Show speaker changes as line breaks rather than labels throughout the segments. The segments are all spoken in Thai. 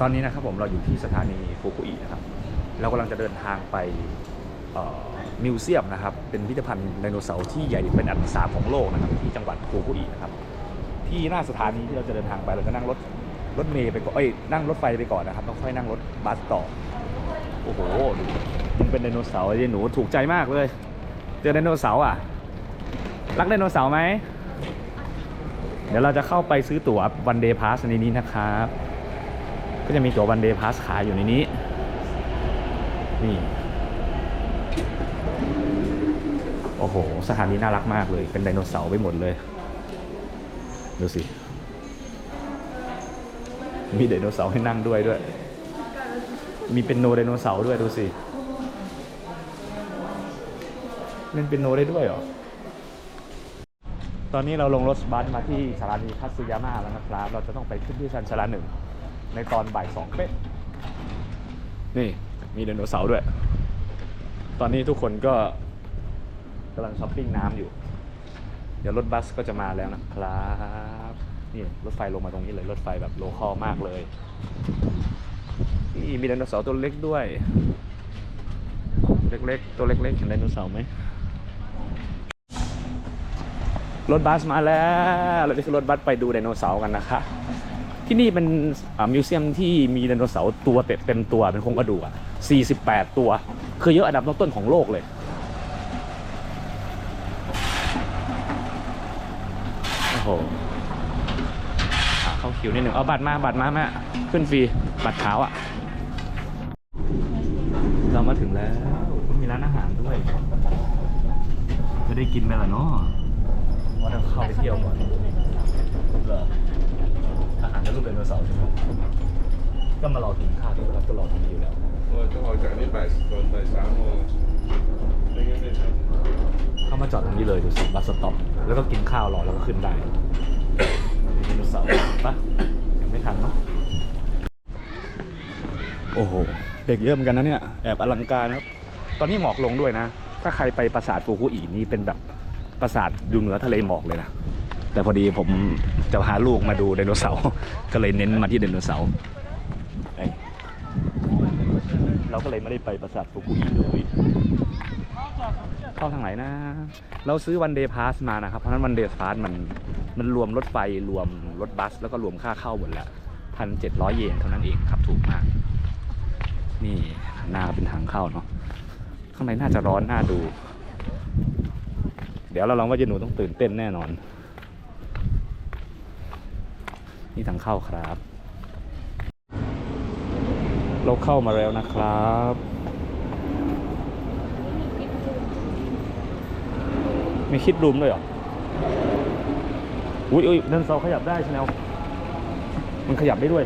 ตอนนี้นะครับผมเราอยู่ที่สถานีฟุกุอินะครับ เรากำลังจะเดินทางไปมิวเซียมนะครับ เป็นพิพิธภัณฑ์ไดโนเสาร์ที่ใหญ่เป็นอันดับสามของโลกนะครับที่จังหวัดฟุกุอินะครับ ที่หน้าสถานีที่เราจะเดินทางไปเราจะนั่งรถรถเมย์ไปก่อนเอ้ยนั่งรถไฟไปก่อนนะครับแล้วค่อยนั่งรถบัสต่อ โอ้โหดูมันเป็นไดโนเสาร์ไอ้หนูถูกใจมากเลย เจอไดโนเสาร์อะ รักไดโนเสาร์ไหม เดี๋ยวเราจะเข้าไปซื้อตั๋ววันเดย์พาสในนี้นะครับ ก็จะมีตั๋ววันเดย์พาสขายอยู่ในนี้ นี่ โอ้โห สถานีน่ารักมากเลย เป็นไดโนเสาร์ไปหมดเลย ดูสิ มีไดโนเสาร์ให้นั่งด้วยด้วย มีเป็นโนไดโนเสาร์ด้วยดูสิ เล่นเป็นโนได้ด้วยเหรอตอนนี้เราลงรถบัสมาที่สถานีคัตสึยาม่าแล้วนะครับ เราจะต้องไปขึ้นที่ชั้นชาลาหนึ่ง ในตอนบ่ายสองเป๊ะนี่มีไดโนเสาร์ด้วย ตอนนี้ทุกคนก็กำลังช้อปปิ้งน้ำอยู่ เดี๋ยวรถบัสก็จะมาแล้วนะครับนี่รถไฟลงมาตรงนี้เลยรถไฟแบบโลคอลมากเลยนี่มีไดโนเสาร์ตัวเล็กด้วย เล็กๆตัวเล็กๆเห็นไดโนเสาร์ไหมรถบัสมาแล้วเราจะขึ้นรถบัสไปดูไดโนเสาร์กันนะคะ ที่นี่เป็นอ่ามิวเซียมที่มีไดโนเสาร์ตัวเต็มเต็มตัวเป็นโครงกระดูกอะ48 ตัว คือเยอะอันดับต้นๆของโลกเลยโอ้โหอะเข้าคิวนิดหนึ่งเอาบัตรมาบัตรมาแม่ขึ้นฟรีบัตรขาวอะเรามาถึงแล้วมีร้านอาหารด้วยจะได้กินไหมล่ะเนาะว่าเราเข้าไปเที่ยวก่อนเหรอ ทหารก็คือเป็นไดโนเสาร์ใช่ไหมก็มารอกินข้าวที่รับก็รอดตรงนี้อยู่แล้ว
เออต้องอกจากนี่บ่ายตอนบ่าสามโมงน
เข้ามาจอดตรงนี้เลยดูสิบัสสต็อปแล้วก็กินข้าวรอแล้วก็ขึ้นได้ไดโนเสาร์ปะยังไม่ทันเนาะโอ้โห เด็กเยอะเหมือนกันนะเนี่ย แอบอลังการครับ ตอนนี้หมอกลงด้วยนะ ถ้าใครไปปราสาทฟูคุอีนี่เป็นแบบปราสาทดูเหนือทะเลหมอกเลยนะ แต่พอดีผมจะพาลูกมาดูไดโนเสาร์ก็เลยเน้นมาที่ไดโนเสาร์เอ้ยเราก็เลยไม่ได้ไปปราสาทฟูกุอิเลยเข้าทางไหนนะ เราซื้อวันเดย์พาสมานะครับ เพราะนั้นวันเดย์พาสมันมันรวมรถไฟรวมรถบัส แล้วก็รวมค่าเข้าหมดแล้วพันเจ็ดร้อยเยนเท่านั้นเองครับถูกมาก นี่หน้าเป็นทางเข้าเนาะข้างในน่าจะร้อนน่าดู เดี๋ยวเราลองว่าเจหนูต้องตื่นเต้นแน่นอน นี่ทางเข้าครับ เราเข้ามาแล้วนะครับมีคิดรูมด้วยเหรอ อุ้ยอุ้ยเดินเสาขยับได้ใช่ไหมมันขยับได้ด้วย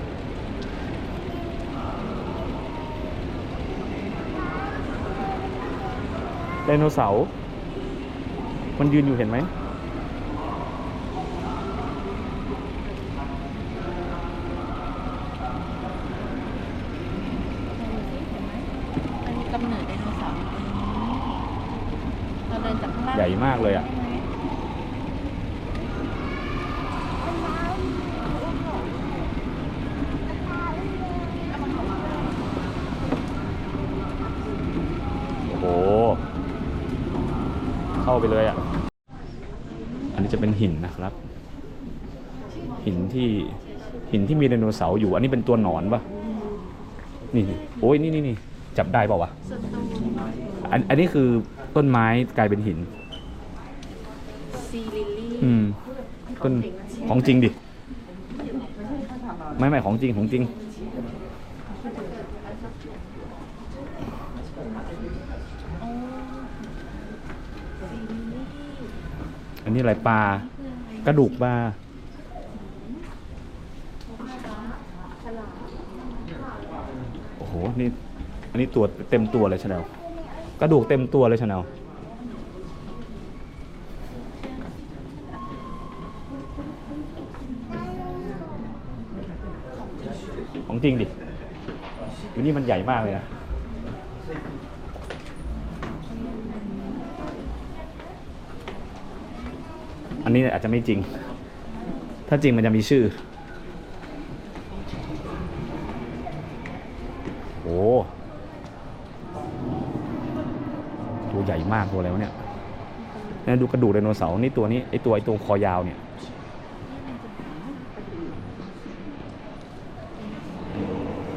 ไดโนเสาร์ มันยืนอยู่เห็นไหม
อันนี้กำเนิดไดโนเสาร์เราเดินจากข้างล่าง
ใหญ่มากเลยอะโอ้โห เข้าไปเลยอะ อันนี้จะเป็นหินนะครับ หินที่หินที่มีไดโนเสาร์อยู่ อันนี้เป็นตัวหนอนปะนี่โอ้ยนี่นี่นี่จับได้เปล่าวะ
สตู
อันอันนี้คือต้นไม้กลายเป็นหิน
ซีลิลลี่
อืม ต้นของจริงดิ ไม่ไม่ของจริงของจริง
อ๋อซีลิลลี่
อันนี้อะไรปลา
คืออะไร
กระดูกปลาโอ้โหนี่ อันนี้ตัวเต็มตัวเลยชาแนล กระดูกเต็มตัวเลยชาแนลของจริงดิอยู่นี่มันใหญ่มากเลยนะอันนี้อาจจะไม่จริง ถ้าจริงมันจะมีชื่อ โอ้ตัวใหญ่มาก ตัวอะไรวะเนี่ยนี่ดูกระดูกไดโนเสาร์นี่ตัวนี้ไอตัวไอตัวคอยาวเนี่ย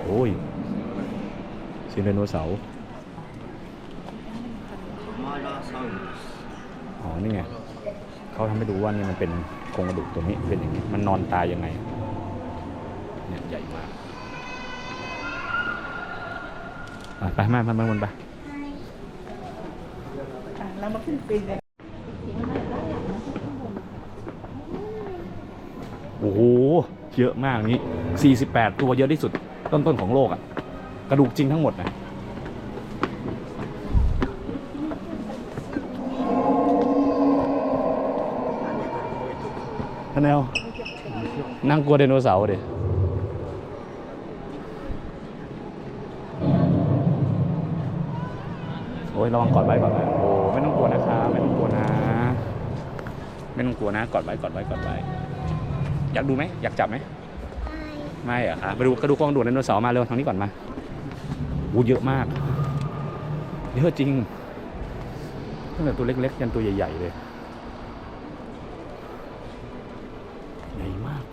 โอ้ยเซียนไดโนเสาร์อ๋อนี่ไงเขาทำให้ดูว่านี่มันเป็นโครงกระดูกตัวนี้เป็นอย่างนี้มันนอนตายยังไงเนี่ยใหญ่มากไปมามามาวนไป
แล้วมาขึ้นปีนเลย
โอ้โห เยอะมากนี้ 48 ตัวเยอะที่สุด ต้นๆของโลกอะ่ะ กระดูกจริงทั้งหมดนะท่านแนวนั่งกลัวไดโนเสาร์ดิโอ้ยระวังกอดไว้กอดไว้ ไม่ต้องกลัวนะครับไม่ต้องกลัวนะ ไม่ต้องกลัวนะกอดไว้กอดไว้กอดไว้ อยากดูไหมอยากจับไหมไม่เหรอะครับไปดูกระดูกกองดูดไดโนเสาร์มาเร็วทางนี้ก่อนมาโอ้เยอะมากเยอะจริงตั้งแต่ตัวเล็กๆยันตัวใหญ่ๆเลยใหญ่มาก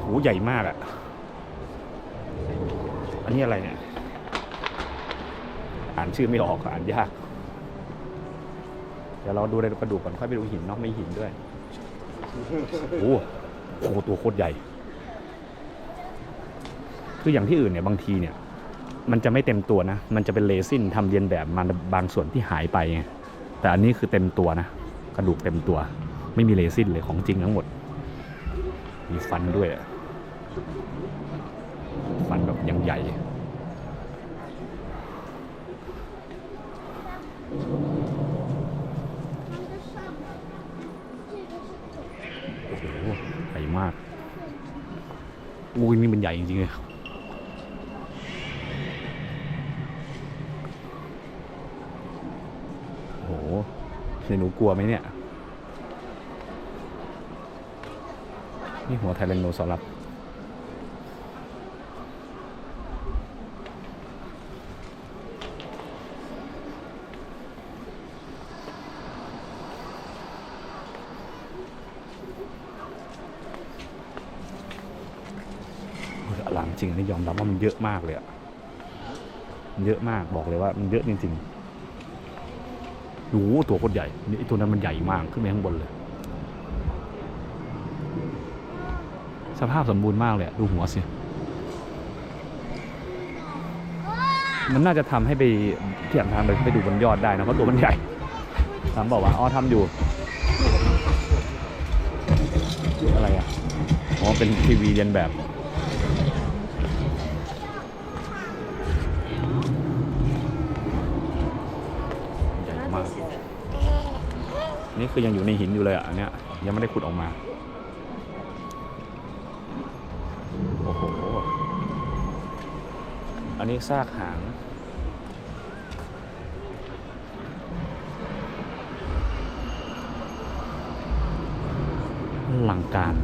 โหใหญ่มากอะอันนี้อะไรเนี่ย อ่านชื่อไม่ออกอ่านยาก เดี๋ยวเราดูในกระดูกก่อนค่อยไปดูหินเนาะไม่หินด้วยโอ้โหตัวโคตรใหญ่ คืออย่างที่อื่นเนี่ยบางทีเนี่ย มันจะไม่เต็มตัวนะ มันจะเป็นเลซินทำเรียนแบบมันบางส่วนที่หายไปไงแต่อันนี้คือเต็มตัวนะ กระดูกเต็มตัว ไม่มีเลซินเลยของจริงทั้งหมด มีฟันด้วยฟันแบบยังใหญ่ โหใหญ่มากอุ้ยนี่มันใหญ่จริงๆเลยโอ้โหเดี๋ยวหนูกลัวไหมเนี่ย นี่หัวไทแรนโนซอรัสโอ้ยอลังจ ริงอันนี้ยอมรับว่ามันเยอะมากเลยอะมันเยอะมากบอกเลยว่ามันเยอะจริงๆโอ้ตัวคตรใหญ่นี่ตัวนั้นมันใหญ่มากขึ้นไปข้างบนเลย สภาพสมบูรณ์มากเลยดูหัวสิมันน่าจะทำให้ไปเที่อ่างทางเลยไปดูบนยอดได้นะเพราะตัวมันใหญ่ทำบอกว่าอ๋อทำอยู่อะไรอะอ๋อเป็นทีวีเรียนแบบ นี่คือยังอยู่ในหินอยู่เลยอะอันเนี้ยยังไม่ได้ขุดออกมาโอ้โหอันนี้ซากหางหลังการ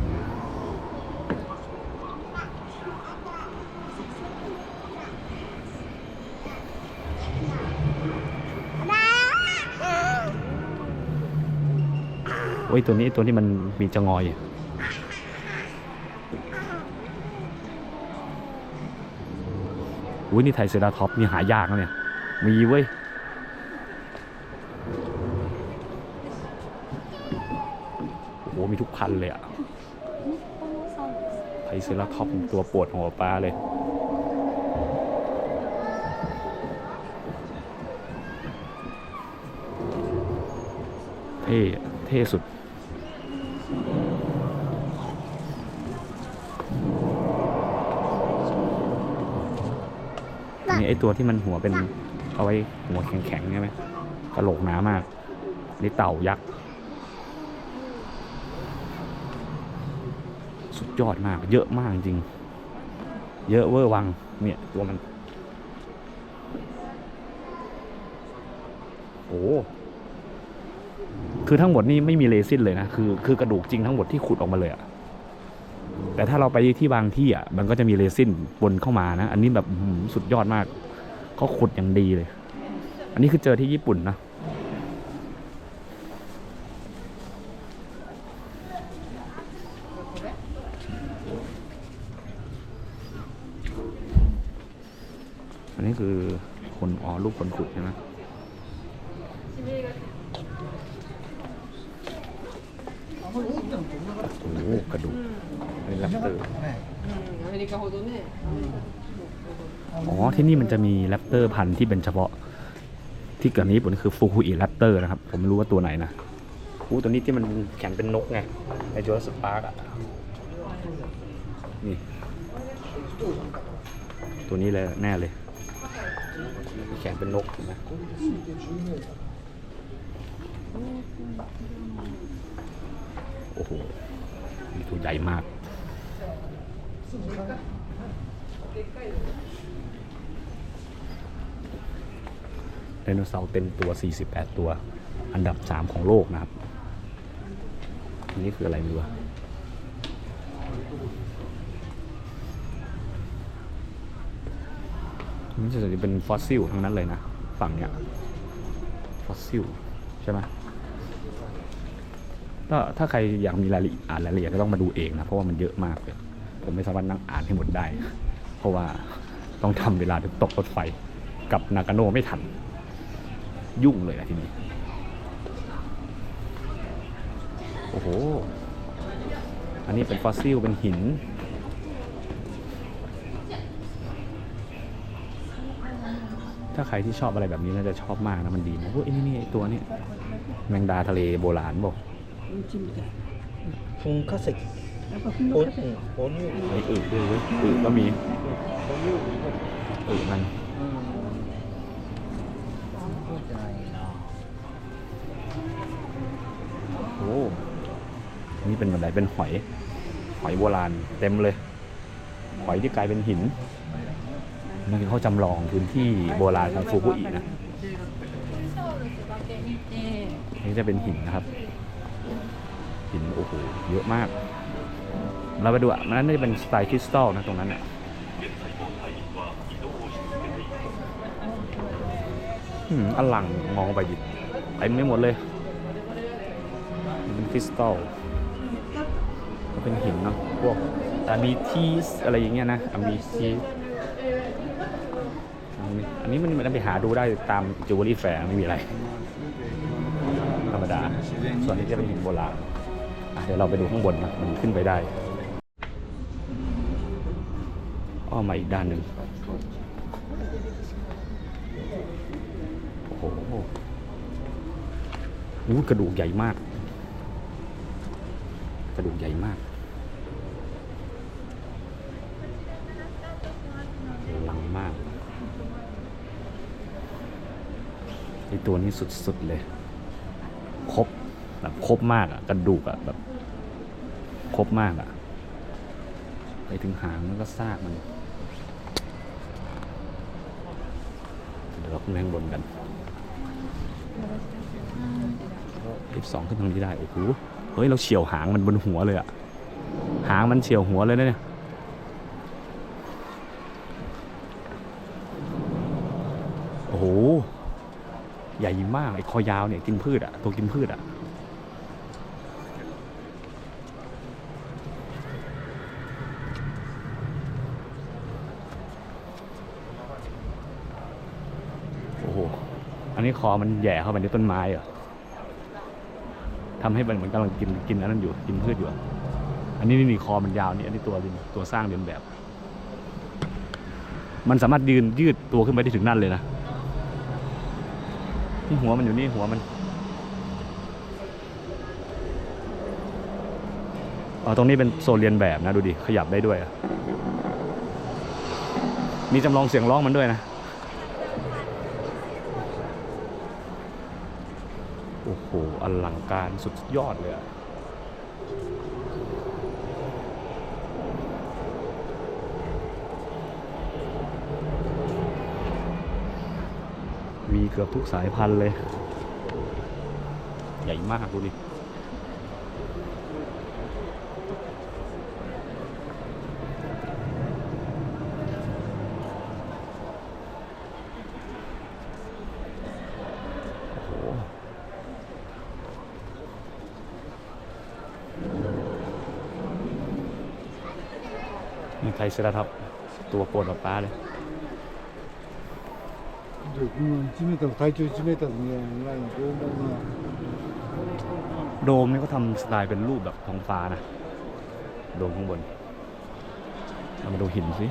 โอ้ยตัวนี้ตัวนี้มันมีจะงอยอยู่อุ้ยนี่ไทยเซราท็อปนี่หายากนะเนี่ย มีเว้ยโอ้โหมีทุกพันเลยอะไทยเซราท็อปตัวปรดหมอปลาเลยเท่เท่สุด นี่ไอตัวที่มันหัวเป็นเอาไว้หัวแข็งๆใช่ไหมกระโหลกหนามาก นี่เต่ายักษ์ สุดยอดมาก เยอะมากจริง เยอะเวอร์วัง เนี่ยตัวมัน โอ้คือทั้งหมดนี่ไม่มีเลซินเลยนะ คือคือกระดูกจริงทั้งหมดที่ขุดออกมาเลยอะ แต่ถ้าเราไปที่บางที่อะมันก็จะมีเรซินปนเข้ามานะ อันนี้แบบสุดยอดมากเขาขุดอย่างดีเลย อันนี้คือเจอที่ญี่ปุ่นนะอันนี้คือคนอ๋อรูปคนขุดใช่ไหม อ๋อ ที่นี่มันจะมีแรปเตอร์พันธุ์ที่เป็นเฉพาะ ที่เกิดในญี่ปุ่นคือฟูคุอิแรปเตอร์นะครับ ผมไม่รู้ว่าตัวไหนนะอู้ตัวนี้ที่มันแขนเป็นนกไงในจูราสสิคพาร์กอะนี่ ตัวนี้เลยแน่เลย แขนเป็นนกเห็นไหมโอ้โหนี่ตัวใหญ่มาก ไดโนเสาร์เต็มตัว 48 ตัว อันดับ 3 ของโลกนะครับ อันนี้คืออะไรไม่รู้อะนี่จะเป็นฟอสซิลทั้งนั้นเลยนะ ฝั่งเนี้ย ฟอสซิล ใช่ไหมก็ถ้าใครอยากมีรายละเอียดอ่านรายละเอียดก็ต้องมาดูเองนะ เพราะว่ามันเยอะมากเลย ผมไม่สามารถนั่งอ่านให้หมดได้ เพราะว่าต้องทำเวลาถึงตกรถไฟกลับนากาโนไม่ทัน ยุ่งเลยอะทีนี้ โอ้โห อันนี้เป็นฟอสซิลเป็นหิน ถ้าใครที่ชอบอะไรแบบนี้น่าจะชอบมากนะมันดีนะโอ้ยนี่นี่ไอ้ตัวนี้แมงดาทะเลโบราณบอก
噴 พุทโพนิว
ไอ้อืด้วยเว้ก็มีอืดมันโอ้นี่เป็นอะไรเป็นหอย หอยโบราณเต็มเลย หอยที่กลายเป็นหิน นี่คือเขาจำลองพื้นที่โบราณของฟูกุอินะ นี่จะเป็นหินนะครับ หินโอ้โหเยอะมาก เราไปดูอะมันน่าจะเป็นสไตล์คริสตัลนะตรงนั้นเนี่ยอืมอลังมองไปดิเต็มไม่หมดเลย เป็นคริสตัลก็เป็นหินเนาะพวกอะมีทีสอะไรอย่างเงี้ยนะอะมีทีสอันนี้มันมันไปหาดูได้ตามจิวเวลรี่แฟร์ไม่มีอะไร ธรรมดา ส่วนนี้จะเป็นหินโบราณเดี๋ยวเราไปดูข้างบนนะมันขึ้นไปได้ อ้อมมาอีกด้านหนึ่งโอ้โหกระดูกใหญ่มาก กระดูกใหญ่มากลังมากไอตัวนี้สุดๆเลย ครบแบบครบมากอะกระดูกอะแบบครบมากอะ ไปถึงหางแล้วก็ซากมันเดี๋ยวเราขึ้นไปข้างบนกันลิฟสองขึ้นทางนี้ได้ โอ้โห เฮ้ย เราเฉียวหางมันบนหัวเลยอะหางมันเฉียวหัวเลยนะเนี่ยโอ้โห ใหญ่มากไอ้คอยาวเนี่ยกินพืชอะตัวกินพืชอะโอ้โห อั นี้คอมันแย่เข้าไปในต้นไม้เหรอทำให้มันเหมือนกำลังกินกินอันนั้นอยู่กินพืชอยู่ อันนี้นี่คอมันยาวนี่อันนี้ตัวตัวสร้างเรียนแบบ มันสามารถยืนยืดตัวขึ้นไปได้ถึงนั่นเลยนะนี่หัวมันอยู่นี่หัวมันอ๋อตรงนี้เป็นโซนเรียนแบบนะดูดิขยับได้ด้วย มีจำลองเสียงร้องมันด้วยนะ โอ้โหอลังการสุดยอดเลยมีเกือบทุกสายพันธุ์เลย ใหญ่มากดูดิ นี่ไทย เสราท็อปตัวปวดกับป้าเลยโดมนี่ก็ทำสไตล์เป็นรูปแบบท้องฟ้านะ โดมข้างบนเรามาดูหินสิ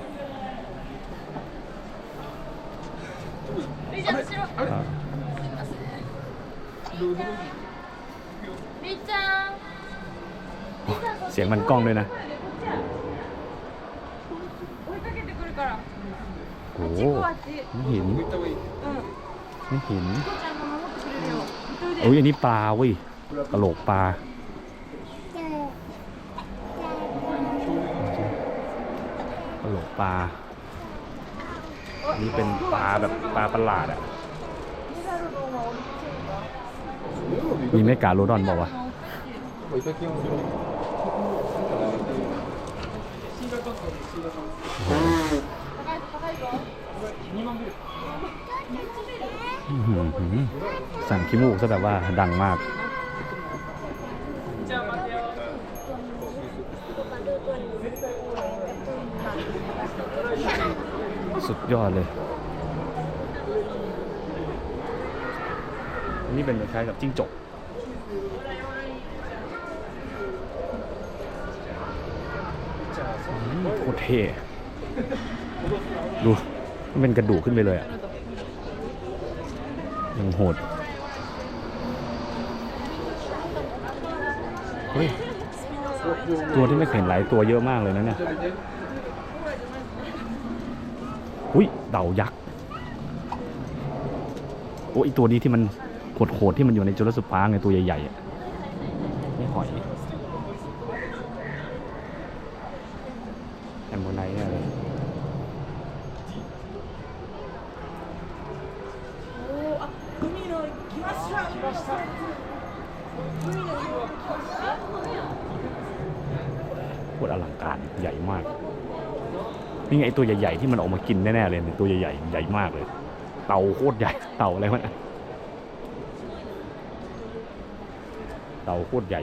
เสียงมันกล้องด้วยนะ
かけてくるから
โอ้โห
あっち
นี่หิน
行った方がいい。
นี่หิน
父ちゃんが守ってくれるよ行っといで
โอ้ยอันนี้ปลาเว้ยกระโหลกปลา กระโหลกปลา นี่เป็นปลาแบบปลาประหลาดอ่ะ มีเมกาโลดอนบอกว่าวะ สั่งขี้มูกซะแบบว่าดังมาก.สุดยอดเลย นี่เป็นคล้ายกับจิ้งจก โคตรเท่ดูมันเป็นกระดูกขึ้นไปเลยอะยังโหด เฮ้ย ตัวที่ไม่เห็นหลายตัวเยอะมากเลยนะเนี่ยอุ้ยเต่ายักษ์โอ้ยตัวนี้ที่มันโหดๆที่มันอยู่ในจุลสปาร์ไงตัวใหญ่ๆอะนี่หอยแอมโมไนท์เนี่ยเลย โคตรอลังการใหญ่มาก นี่ไงไอตัวใหญ่ๆที่มันออกมากินแน่ๆเลยเนี่ยตัวใหญ่ๆใหญ่มากเลย เต่าโคตรใหญ่เต่าอะไรวะเนี่ยเต่าโคตรใหญ่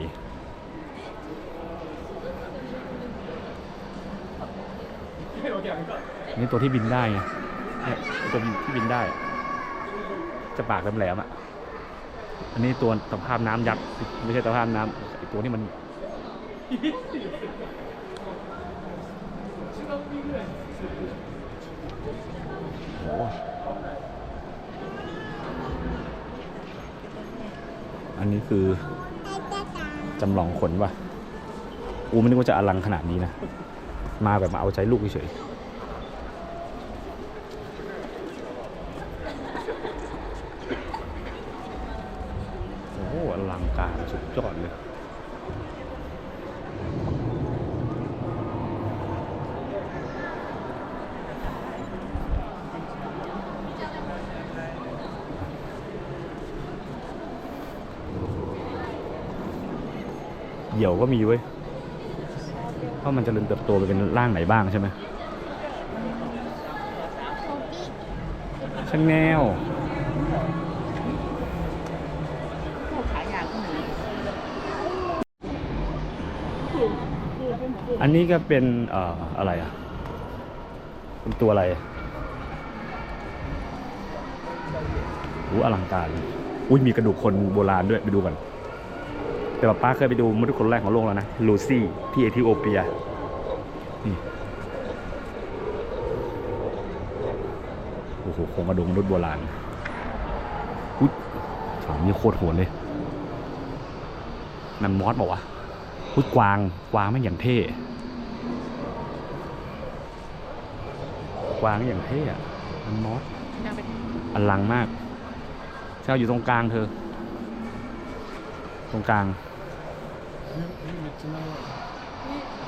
นี่ตัวที่บินได้ไงเนี่ยตัวที่บินได้ จะปากแหลมๆอะอันนี้ตัวสภาพน้ำยักษ์ไม่ใช่สภาพน้ำไอตัวนี้มัน โอ้อันนี้คือจำลองขนว่ะ อูไม่นึกว่าจะอลังขนาดนี้นะ มาแบบมาเอาใจลูกเฉยๆโอ้โหอลังการสุดยอดเลย เหยี่ยว ก็มีเว้ยว่ามันจะเริญเติบโตไปเป็นร่างไหนบ้างใช่ไหมช่างแนวอันนี้ก็เป็นเอ่ออะไรอะ เป็นตัวอะไรอู้อลังการ อุ้ยมีกระดูกคนโบราณด้วยไปดูกัน แต่ว่าป้าเคยไปดูมนุษย์คนแรกของโลกแล้วนะลูซี่ที่เอธิโอเปียนี่โอ้โหโครงกระดูกมนุษย์โบราณอุ้ยฝั่งนี้โคตรโหดเลยมันมอสบอกว่าวะอุ้ยกวางกวางไม่งอย่างเท่กวางอย่างเท่อะมันมอส
นางเป็น
อลังมากเจ้าอยู่ตรงกลางเธอต รงกลาง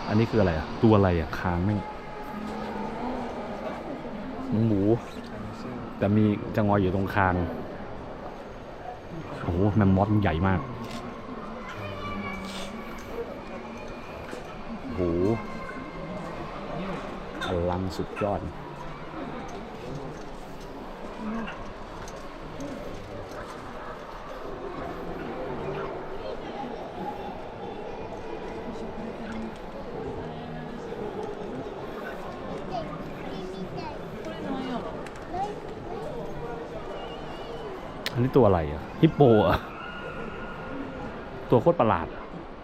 อันนี้คืออะไรอะ ตัวอะไรอะค้างแม่งเหมันหมู แต่มีจะงอยอยู่ตรงคาง โอ้โหแมมมอสมันใหญ่มาก โอ้โหอลังสุดยอด ตัวอะไรอะฮิปโปอะตัวโคตรประหลาด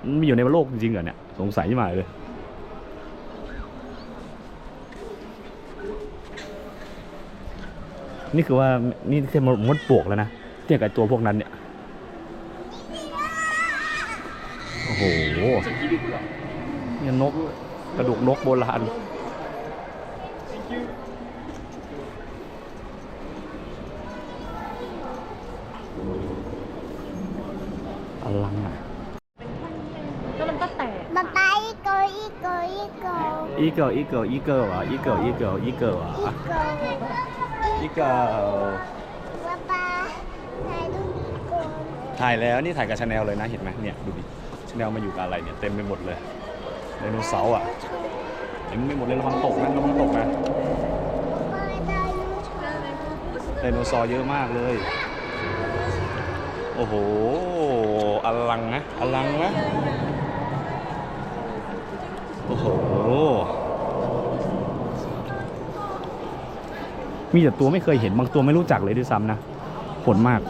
มันมีอยู่ในโลกจริงๆเหรอเนี่ย สงสัยมากเลย นี่คือว่านี่แค่มดปวกแล้วนะ เทียบกับตัวพวกนั้นเนี่ย โอ้โหเนี่ยนก กระดูกนกโบราณ ลังอะ
แล้วมันก็แตก
ป๊าป๊าอีโกอีโกอีโก
อีเกิลอีเกิลอีเกิลอะอีเกิลอีเกิลอีเกิลอะ
อีโก
อีเกิล
ป๊าป๊าถ่ายรูปอีโก
ถ่ายแล้วนี่ถ่ายกับชาแนลเลยนะเห็นไหมเนี่ยดูดิชาแนลมาอยู่กับอะไรเนี่ยเต็มไปหมดเลยไดโนเสาร์อะเต็มไปหมดเลยระวังตกนะระวังตกนะ
ป๊าได้รูป
ไดโนเสาร์เยอะมากเลย โอ้โห อลังนะ อลังนะ โอ้โห มีแต่ตัวไม่เคยเห็นบางตัวไม่รู้จักเลยด้วยซ้ำนะขนมาก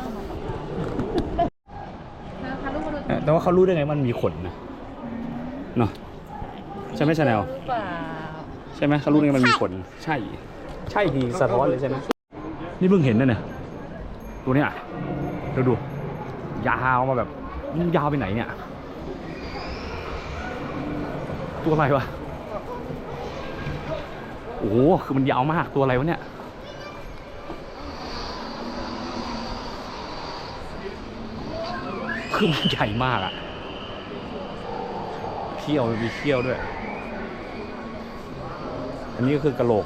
นะคะลูกมาดู
เอ่อแต่ว่าเขารู้ได้ไงมันมีขนนะเนาะใช่ไหมชาแนล
หรือเปล่า
ใช่ไหมเขารู้ได้ไงมันมีขน ใช่ ใช่ทีสะท้อนเลยใช่ไหมนี่เพิ่งเห็นนะเนี่ยตัวเนี้ยดูดูยาวมาแบบ มันยาวไปไหนเนี่ย ตัวอะไรวะ โอ้โห คือมันยาวมากตัวอะไรวะเนี่ย คือมันใหญ่มากอะเขี้ยวมีเขี้ยวด้วย อันนี้ก็คือกระโหลก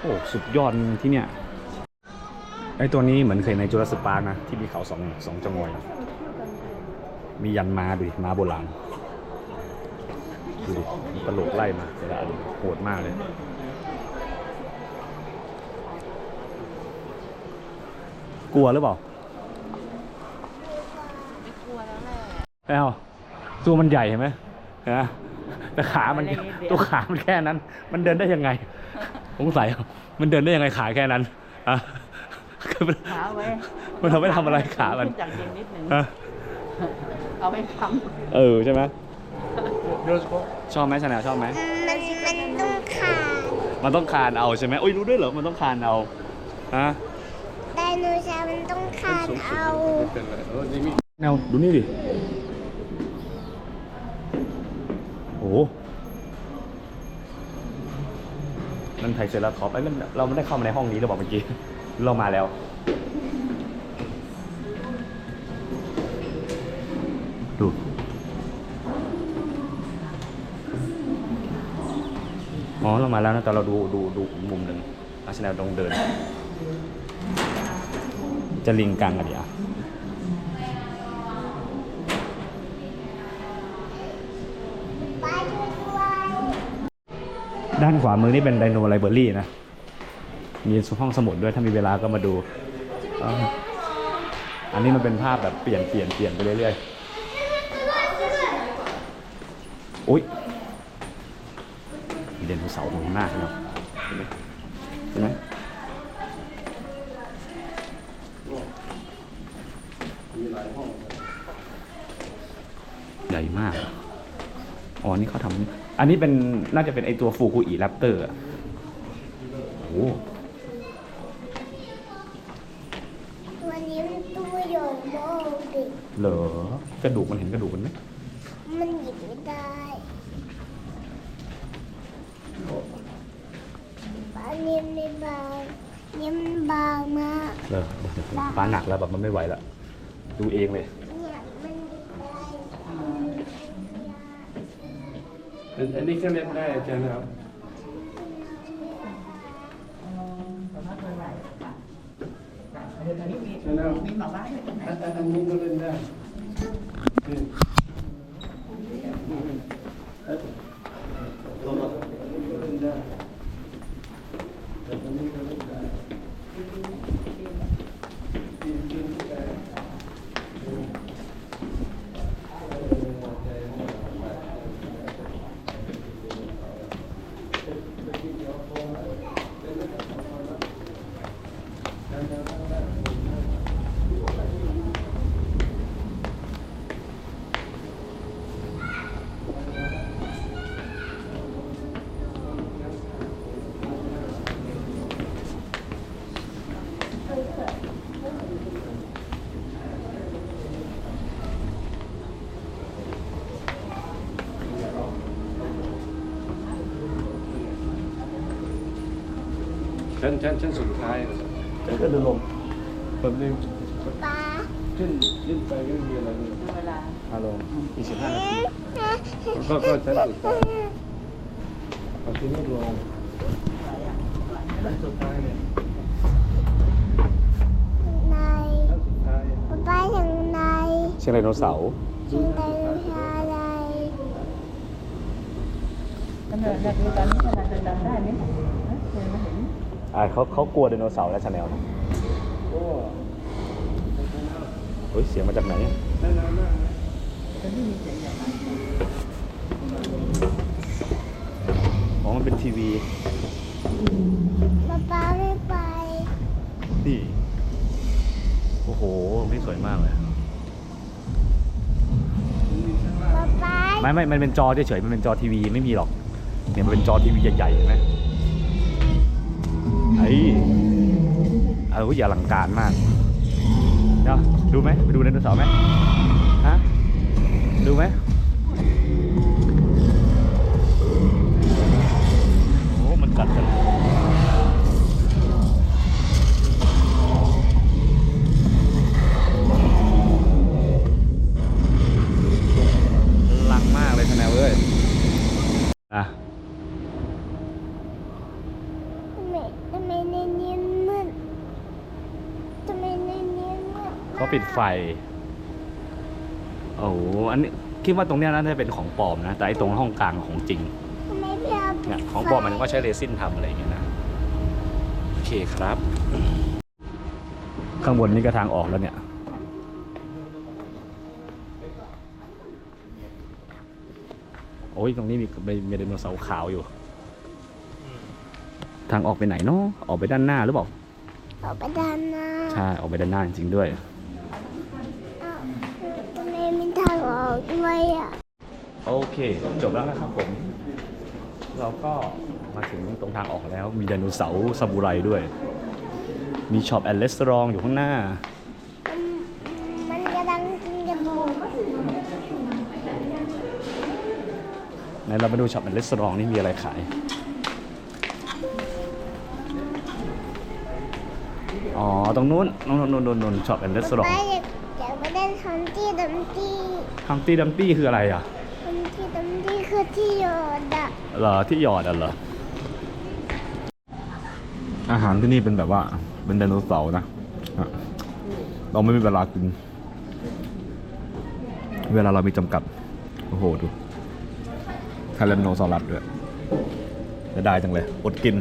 โอ้ สุดยอดที่เนี่ย ไอตัวนี้เหมือนเคยในจุลสปาร์กนะ ที่มีเขาสองสองจงอยมียันมาดูดิมาโบราณดูดิมีกระโหลกไล่มาแต่ละอันโหดมากเลย กลัวหรือเปล่า
ไม่กลัวแล้วแหละ
แอ้าวตัวมันใหญ่เห็นไหมเห็นะแต่ขามัน
อะไรนิดเดียว
ตัวขามันแค่นั้น มันเดินได้ยังไงสงสัยมันเดินได้ยังไงขาแค่นั้นอะคือ มัน
ขาไว้
มันทำไม่ทำอะไรขามัน
จากเย็นนิดนึง
อะ
เอาไปท
เออใช่ไหมชอบไหมชาแนลชอบไหม
มันมันต้องขาด
มันต้องคานเอาใช่ไหมโอ้ยรู้ด้วยเหรอ มันต้องคานเอาฮะ
ไดโนเสาร์มันต้องขาดเอา
เป็นไรเออนี่มี
แนวดูนี่ดิ โอ้โหนั่นไทรเซราทอปส์ไอ้ยมันเราไม่ได้เข้ามาในห้องนี้หรือเปล่าเมื่อกี้ เรามาแล้ว ดูอ๋อเรามาแล้วนะแต่เราดูดูดูมุมหนึ่งอาชแนลตรงเดิน จะลิงกังกันดิอะ
ป๊าช่วยด้ว
ด้านขวามือนี่เป็นไดโนไลเบอรี่นะ มีห้องสมุดด้วยถ้ามีเวลาก็มาดูออันนี้มันเป็นภาพแบบเปลี่ยนเปลี่ยนเปลี่ยนไปเรื่อยๆ อุ้ยมีไดโนเสาร์ตรงหน้าเนาะเห็นไหมเห็นไหมใหญ่มาก อ๋อ นี่เขาทำ อันนี้เป็นน่าจะเป็นไอตัวฟูกุอิแรปเตอร์อะโอ้โห
ตัวนี้มันตัวใหญ่มากดิ
เหรอกระดูกมันเห็นกระดูกมันไหม
มันหยิบไม่ได้ ป๊าเนี่ยไม่บางเนี่ยมันบางมาก
เหรอโอ้โหฟ้าหนักแล้วแบบมันไม่ไหวแล้วดูเองเลย
เนี่ยมันหยิบได้
อันนี้ก็เล่นได้ใช่ไหมครับใช่แล้วมีหมาบ้านอันนี้ก็เล่นได้ ชั้นชั้นชั้นสุดท้าย
เดินลง
แบบนี้
ป๊า
ขึ้นขึ้นไปก็มีอะไรเลย
เวลา
ฮัลโหลอีกสิบห้านาที
ก็ก็ชั้นสุดท้ายเอาที่นี่ลงชั้นสุดท้ายเนี่ย
ใน
ชั้นสุดท้าย
ป๊าป๊าอย่างใน
เชียงไดโนเสาร์
ชิงไดโนเสาร์อะไร
กำเนิดแบบนี้ตอนนี้ขนาดจะจำได้ไหมเดินมาเห็น
อ่าเขาเขากลัวไดโนเสาร์และชาแนลนะ
โอ้
เฮ้ยเสียงมาจากไหนอะ
นั่นนั่นนั่น
ตอนนี้มีเสียงอย่างไร
อ๋อมันเป็นทีวี
ป๊าป๊าไม่ไป
นี่โอ้โหนี่สวยมากเลย
ป๊าป๊า
ไม่ไม่มันเป็นจอเฉยๆมันเป็นจอทีวีไม่มีหรอกเนี่ยมันเป็นจอทีวีใหญ่ๆเห็นไหมไอ้เอออย่าลังการมากเนาะดูไหมไปดูไดโนเสาร์ไหมฮะดูไหม
ไฟ
โอ้โหอันนี้คิดว่าตรงเนี้ยน่าจะเป็นของปลอมนะ แต่ไอ้ตรงห้องกลางของจริง
ทำไมพี่เอา
เนี่ยของปลอมมันก็ใช้เรซินทำอะไรอย่างเงี้ยนะ โอเคครับ ข้างบนนี่ก็ทางออกแล้วเนี่ยโอ้ยตรงนี้มีมีไดโนเสาร์ขาวอยู่ ทางออกไปไหนเนาะออกไปด้านหน้าหรือเปล่า
ออกไปด้านหน้า
ใช่ ออกไปด้านหน้าจริงๆด้วย
อ้าวทำไมมี บด้วยอะ
โอเค จบแล้วนะครับผม เราก็มาถึงตรงทางออกแล้ว มีไดโนเสาร์ซาบูไรด้วย มีช็อปแอนด์เลสตรองอยู่ข้างหน้า
มันกำลังกินกระดูก
ไหนเรามาดูช็อปแอนด์เลสตรองนี่มีอะไรขาย อ๋อ ตรงนู้น นู้นนู้นนู้นช็อปแอนด์
เลสตรอง
ฮัมตี้ดัมตี้คืออะไรอะ
ทันตี้ดัมตี้คือที่โยนอะ
เหรอที่หยอดอะเหรออาหารที่นี่เป็นแบบว่า เป็นไดโนเสาร์นะอะเราไม่มีเวลากิน เวลาเรามีจำกัด โอ้โห ดูไทแรนโนซอรัสด้วยจะได้จังเลย อดกิน